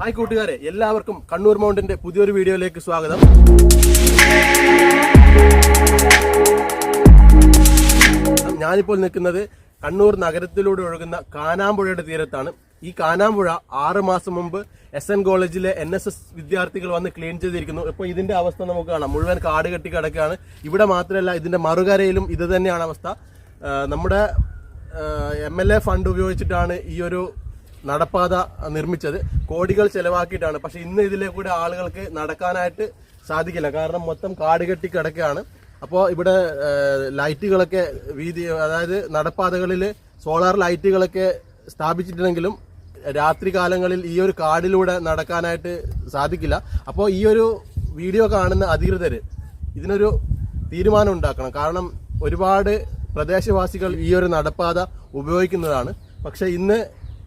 Hi കൂട്ടുകാരെ എല്ലാവർക്കും കണ്ണൂർ മൗണ്ടിന്റെ പുതിയൊരു വീഡിയോയിലേക്ക് സ്വാഗതം. ഞാനിപ്പോൾ നിൽക്കുന്നത് കണ്ണൂർ നഗരത്തിലൂടെ ഒഴുകുന്ന കാനാമ്പുഴയുടെ തീരത്താണ്. ഈ കാനാമ്പുഴ ആറ് മാസം മുമ്പ് എസ് എൻ കോളേജിലെ എൻ എസ് എസ് വിദ്യാർത്ഥികൾ വന്ന് ക്ലീൻ ചെയ്തിരിക്കുന്നു. ഇപ്പോൾ ഇതിന്റെ അവസ്ഥ നമുക്ക് കാണാം. മുഴുവൻ കാട് കെട്ടി കിടക്കുകയാണ്. ഇവിടെ മാത്രമല്ല ഇതിന്റെ മറുകരയിലും ഇത് തന്നെയാണ് അവസ്ഥ. നമ്മുടെ എം എൽ എ ഫണ്ട് ഉപയോഗിച്ചിട്ടാണ് ഈ ഒരു നടപ്പാത നിർമ്മിച്ചത് കോടികൾ ചെലവാക്കിയിട്ടാണ്. പക്ഷെ ഇന്ന് ഇതിലെ കൂടെ ആളുകൾക്ക് നടക്കാനായിട്ട് സാധിക്കില്ല. കാരണം മൊത്തം കാട് കെട്ടി കിടക്കുകയാണ്. അപ്പോൾ ഇവിടെ ലൈറ്റുകളൊക്കെ വീതി അതായത് നടപ്പാതകളിൽ സോളാർ ലൈറ്റുകളൊക്കെ സ്ഥാപിച്ചിട്ടുണ്ടെങ്കിലും രാത്രി കാലങ്ങളിൽ ഈ ഒരു കാടിലൂടെ നടക്കാനായിട്ട് സാധിക്കില്ല. അപ്പോൾ ഈ ഒരു വീഡിയോ കാണുന്ന അധികൃതർ ഇതിനൊരു തീരുമാനം ഉണ്ടാക്കണം. കാരണം ഒരുപാട് പ്രദേശവാസികൾ ഈ ഒരു നടപ്പാത ഉപയോഗിക്കുന്നതാണ്. പക്ഷെ ഇന്ന്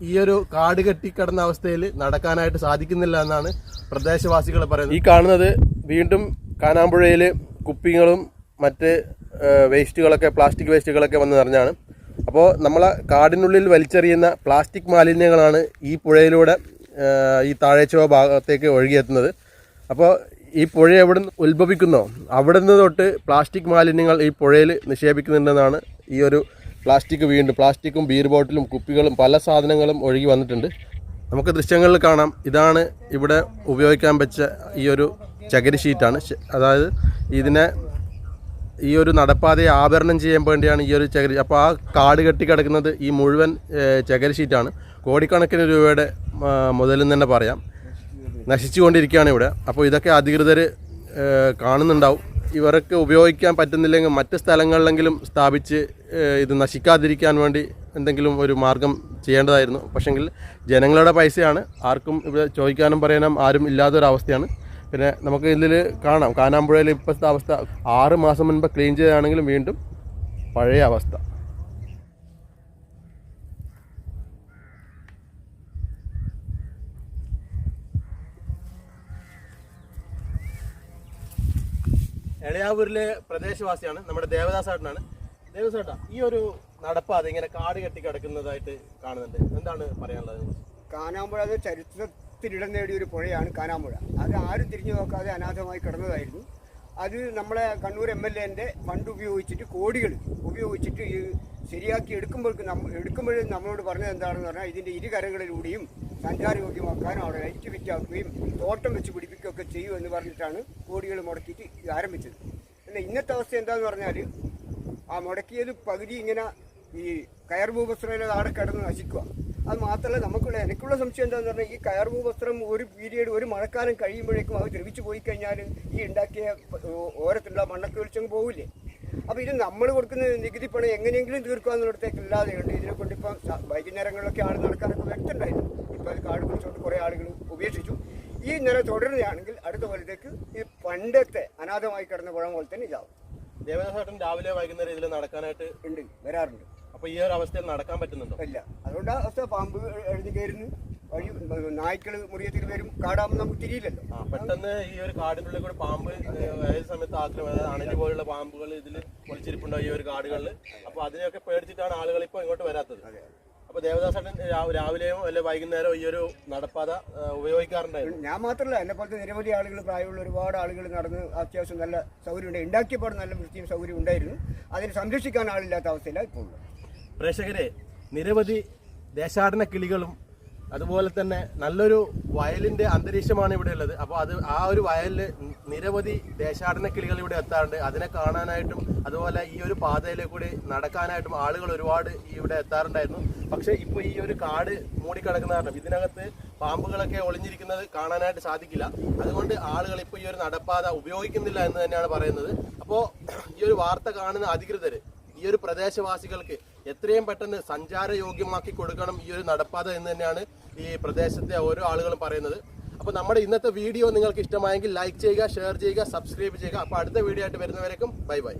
ഈ ഒരു കാട് കെട്ടിക്കിടന്ന അവസ്ഥയിൽ നടക്കാനായിട്ട് സാധിക്കുന്നില്ല എന്നാണ് പ്രദേശവാസികൾ പറയുന്നത്. ഈ കാണുന്നത് വീണ്ടും കാനാമ്പുഴയിൽ കുപ്പികളും മറ്റ് വേസ്റ്റുകളൊക്കെ പ്ലാസ്റ്റിക് വേസ്റ്റുകളൊക്കെ വന്ന് നിറഞ്ഞാണ്. അപ്പോൾ നമ്മളെ കാടിനുള്ളിൽ വലിച്ചെറിയുന്ന പ്ലാസ്റ്റിക് മാലിന്യങ്ങളാണ് ഈ പുഴയിലൂടെ ഈ താഴേച്ചോ ഭാഗത്തേക്ക് ഒഴുകിയെത്തുന്നത്. അപ്പോൾ ഈ പുഴ എവിടെ നിന്ന് ഉത്ഭവിക്കുന്നോ അവിടെ നിന്ന് തൊട്ട് പ്ലാസ്റ്റിക് മാലിന്യങ്ങൾ ഈ പുഴയിൽ നിക്ഷേപിക്കുന്നുണ്ടെന്നാണ് ഈ ഒരു പ്ലാസ്റ്റിക് വീണ്ടും പ്ലാസ്റ്റിക്കും ബീർ ബോട്ടിലും കുപ്പികളും പല സാധനങ്ങളും ഒഴുകി വന്നിട്ടുണ്ട്. നമുക്ക് ദൃശ്യങ്ങളിൽ കാണാം. ഇതാണ് ഇവിടെ ഉപയോഗിക്കാൻ വെച്ച ഈ ഒരു ചകിരി ഷീറ്റാണ്. അതായത് ഇതിനെ ഈ ഒരു നടപ്പാതയെ ആഭരണം ചെയ്യാൻ വേണ്ടിയാണ് ഈ ഒരു ചകിരി. അപ്പോൾ ആ കാട് കെട്ടി കിടക്കുന്നത് ഈ മുഴുവൻ ചകിരി ഷീറ്റാണ്. കോടിക്കണക്കിന് രൂപയുടെ മുതലെന്ന് തന്നെ പറയാം. നശിച്ചുകൊണ്ടിരിക്കുകയാണ് ഇവിടെ. അപ്പോൾ ഇതൊക്കെ അധികൃതർ കാണുന്നുണ്ടാവും. ഇവർക്ക് ഉപയോഗിക്കാൻ പറ്റുന്നില്ലെങ്കിൽ മറ്റ് സ്ഥലങ്ങളിലെങ്കിലും സ്ഥാപിച്ച് ഇത് നശിക്കാതിരിക്കാൻ വേണ്ടി എന്തെങ്കിലും ഒരു മാർഗം ചെയ്യേണ്ടതായിരുന്നു. പക്ഷെങ്കിൽ ജനങ്ങളുടെ പൈസയാണ്. ആർക്കും ഇവിടെ ചോദിക്കാനും പറയാനും ആരും ഇല്ലാത്തൊരവസ്ഥയാണ്. പിന്നെ നമുക്ക് ഇതിൽ കാണാം. കാനാമ്പുഴയിൽ ഇപ്പോഴത്തെ അവസ്ഥ. ആറ് മാസം മുൻപ് ക്ലീൻ ചെയ്താണെങ്കിലും വീണ്ടും പഴയ അവസ്ഥ. എളയാവൂരിലെ പ്രദേശവാസിയാണ് നമ്മുടെ ദേവദാസേട്ടനാണ്. ദേവദാസേട്ടാ ഈ ഒരു നടപ്പാത ഇങ്ങനെ കാട് കെട്ടി കിടക്കുന്നതായിട്ട് കാണുന്നുണ്ട്. എന്താണ് പറയാനുള്ളത് കാനാമ്പുഴ അത് ചരിത്രത്തിലിടം നേടിയ ഒരു പുഴയാണ് കാനാമ്പുഴ. അത് ആരും തിരിഞ്ഞു നോക്കാതെ അനാഥമായി കിടന്നതായിരുന്നു. അത് നമ്മളെ കണ്ണൂർ എം എൽ എന്റെ ഫണ്ട് ഉപയോഗിച്ചിട്ട് കോടികൾ ഉപയോഗിച്ചിട്ട് ഈ ശരിയാക്കി എടുക്കുമ്പോഴേക്കും നമ്മൾ എടുക്കുമ്പോഴും നമ്മളോട് പറഞ്ഞത് എന്താണെന്ന് പറഞ്ഞാൽ ഇതിന്റെ ഇരുകരകളിലൂടെയും സഞ്ചാരയോഗ്യമാക്കാനും അവിടെ ലൈറ്റ് വിറ്റാക്കുകയും തോട്ടം വെച്ച് പിടിപ്പിക്കുകയൊക്കെ ചെയ്യും എന്ന് പറഞ്ഞിട്ടാണ് കോടികൾ മുടക്കിയിട്ട് ഇത് ആരംഭിച്ചത്. അല്ല ഇന്നത്തെ അവസ്ഥ എന്താണെന്ന് പറഞ്ഞാൽ ആ മുടക്കിയത് പകുതി ഇങ്ങനെ ഈ കയർ ഭൂവസ്ത്രയിലെ ആടെ കിടന്ന് നശിക്കുക. അത് മാത്രമല്ല നമുക്കുള്ള എനിക്കുള്ള സംശയം എന്താണെന്ന് പറഞ്ഞാൽ ഈ കയർ ഭൂവസ്ത്രം ഒരു പീരീഡ് ഒരു മഴക്കാലം കഴിയുമ്പോഴേക്കും അത് ദ്രവിച്ചു പോയി കഴിഞ്ഞാൽ ഈ ഉണ്ടാക്കിയ ഓരത്തുള്ള മണ്ണൊക്കെ ഒളിച്ചങ്ങ് പോവില്ലേ? അപ്പോൾ ഇത് നമ്മൾ കൊടുക്കുന്ന നികുതി പണം എങ്ങനെയെങ്കിലും തീർക്കാന്നുള്ളിടത്തേക്ക് ഇല്ലാതെ ഉണ്ട്. ഇതിനെ കൊണ്ട് ഇപ്പം വൈകുന്നേരങ്ങളിലൊക്കെ ആൾ നടക്കാനൊക്കെ വ്യക്തമുണ്ടായിരുന്നു. ഇപ്പോൾ അത് കാട് പിടിച്ചുകൊണ്ട് കുറേ ആളുകൾ ഉപേക്ഷിച്ചു. ഈ നില തുടരുകയാണെങ്കിൽ അടുത്ത കൊല്ലത്തേക്ക് ഈ പണ്ടത്തെ അനാഥമായി കിടന്ന പുഴ പോലെ തന്നെ ഇതാവും. ദേവദാസേട്ടൻ രാവിലെ വൈകുന്നേരം ഇതിൽ നടക്കാനായിട്ട് ഉണ്ട് വരാറുണ്ട്. അപ്പൊ ഈ ഒരു അവസ്ഥയിൽ നടക്കാൻ പറ്റുന്നുണ്ടോ? ഇല്ല. അതുകൊണ്ട് ആ അവസ്ഥ പാമ്പ് എഴുതി കയറുന്നു. വഴി നായ്ക്കൾ മുറിയത്തിൽ വരും. കാടാകുമ്പോൾ നമുക്ക് തിരിയില്ലല്ലോ. ആ പെട്ടെന്ന് ഈ ഒരു കാടിനുള്ളിൽ കൂടെ പാമ്പ് ഏത് സമയത്ത് ആക്രമണം അതായത് അണലി പോലുള്ള പാമ്പുകൾ ഇതിൽ ഒളിച്ചിരിപ്പുണ്ടോ ഈ ഒരു കാടുകളിൽ അപ്പൊ അതിനെയൊക്കെ പേടിച്ചിട്ടാണ് ആളുകൾ ഇപ്പൊ ഇങ്ങോട്ട് വരാത്തത്. അപ്പൊ ദേവദാസേട്ടൻ രാ- രാവിലെയോ അല്ലെ വൈകുന്നേരമോ ഈ ഒരു നടപ്പാത ഉപയോഗിക്കാറുണ്ടായിരുന്നു? ഞാൻ മാത്രമല്ല എന്നെ പോലത്തെ നിരവധി ആളുകൾ പ്രായമുള്ള ഒരുപാട് ആളുകൾ നടന്ന് അത്യാവശ്യം നല്ല സൗകര്യം ഉണ്ട് ഉണ്ടാക്കിയപ്പോൾ നല്ല വൃത്തിയും സൗകര്യം ഉണ്ടായിരുന്നു. അതിനെ സംരക്ഷിക്കാൻ ആളില്ലാത്ത അവസ്ഥയിലാണ് ഇപ്പോൾ ഉള്ളത്. പ്രേക്ഷകരെ നിരവധി ദേശാടന കിളികളും അതുപോലെ തന്നെ നല്ലൊരു വയലിന്റെ അന്തരീക്ഷമാണ് ഇവിടെ ഉള്ളത്. അപ്പോൾ അത് ആ ഒരു വയലിൽ നിരവധി ദേശാടന കിളികൾ ഇവിടെ എത്താറുണ്ട്. അതിനെ കാണാനായിട്ടും അതുപോലെ ഈ ഒരു പാതയിലെ കൂടി നടക്കാനായിട്ടും ആളുകൾ ഒരുപാട് ഇവിടെ എത്താറുണ്ടായിരുന്നു. പക്ഷേ ഇപ്പോൾ ഈ ഒരു കാട് മൂടിക്കിടക്കുന്ന കാരണം ഇതിനകത്ത് പാമ്പുകളൊക്കെ ഒളിഞ്ഞിരിക്കുന്നത് കാണാനായിട്ട് സാധിക്കില്ല. അതുകൊണ്ട് ആളുകൾ ഇപ്പോൾ ഈ ഒരു നടപ്പാത ഉപയോഗിക്കുന്നില്ല എന്ന് തന്നെയാണ് പറയുന്നത്. അപ്പോൾ ഈ ഒരു വാർത്ത കാണുന്ന അധികൃതർ ഈ ഒരു പ്രദേശവാസികൾക്ക് എത്രയും പെട്ടെന്ന് സഞ്ചാരയോഗ്യമാക്കി കൊടുക്കണം ഈ ഒരു നടപ്പാത എന്ന് തന്നെയാണ് ഈ പ്രദേശത്തെ ഓരോ ആളുകളും പറയുന്നത്. അപ്പോൾ നമ്മുടെ ഇന്നത്തെ വീഡിയോ നിങ്ങൾക്ക് ഇഷ്ടമായെങ്കിൽ ലൈക്ക് ചെയ്യുക ഷെയർ ചെയ്യുക സബ്സ്ക്രൈബ് ചെയ്യുക. അപ്പോൾ അടുത്ത വീഡിയോ ആയിട്ട് വരുന്നവരേക്കും ബൈ ബൈ